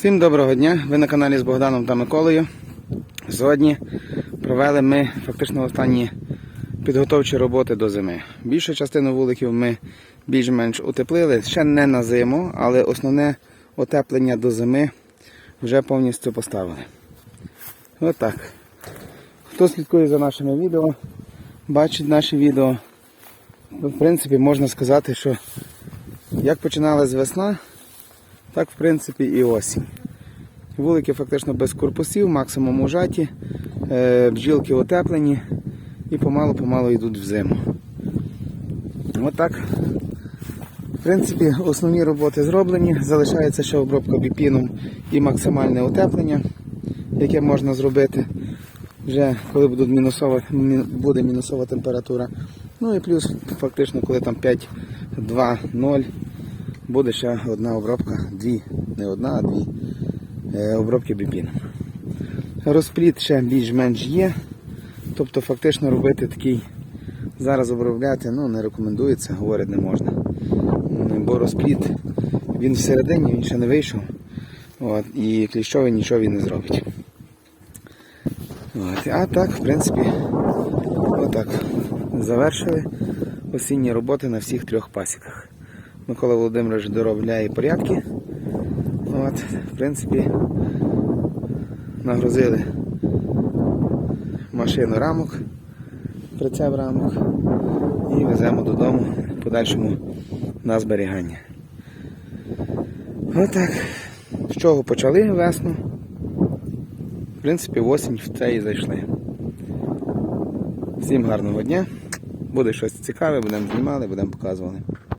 Всім доброго дня! Ви на каналі з Богданом та Миколою. Сьогодні провели ми фактично останні підготовчі роботи до зими. Більшу частину вуликів ми більш-менш утеплили, ще не на зиму, але основне утеплення до зими вже повністю поставили. Отак. Хто слідкує за нашими відео, бачить наші відео, в принципі можна сказати, що як починалась весна, так, в принципі, і осінь. Вулики фактично без корпусів, максимум ужаті, е, бджілки утеплені і помалу-помалу йдуть в зиму. Отак. В принципі, основні роботи зроблені. Залишається ще обробка біпіном і максимальне утеплення, яке можна зробити вже коли будуть мінусова, буде мінусова температура. Ну і плюс фактично, коли там 5, 2, 0, буде ще одна обробка, дві, не одна, а дві е, обробки біпіном. Розпліт ще більш-менш є. Тобто фактично робити такий, зараз обробляти ну, не рекомендується, говорить не можна. Бо розпліт він всередині, він ще не вийшов. От, і кліщовий нічого він не зробить. От, а так, в принципі, отак. Завершили осінні роботи на всіх трьох пасіках. Микола Володимирович доробляє порядки. От, в принципі, нагрузили машину рамок, прицеп рамок і веземо додому в подальшому на зберігання. Отак. З чого почали весну? В принципі, в осінь в це і зайшли. Всім гарного дня. Буде щось цікаве, будемо знімали, будемо показували.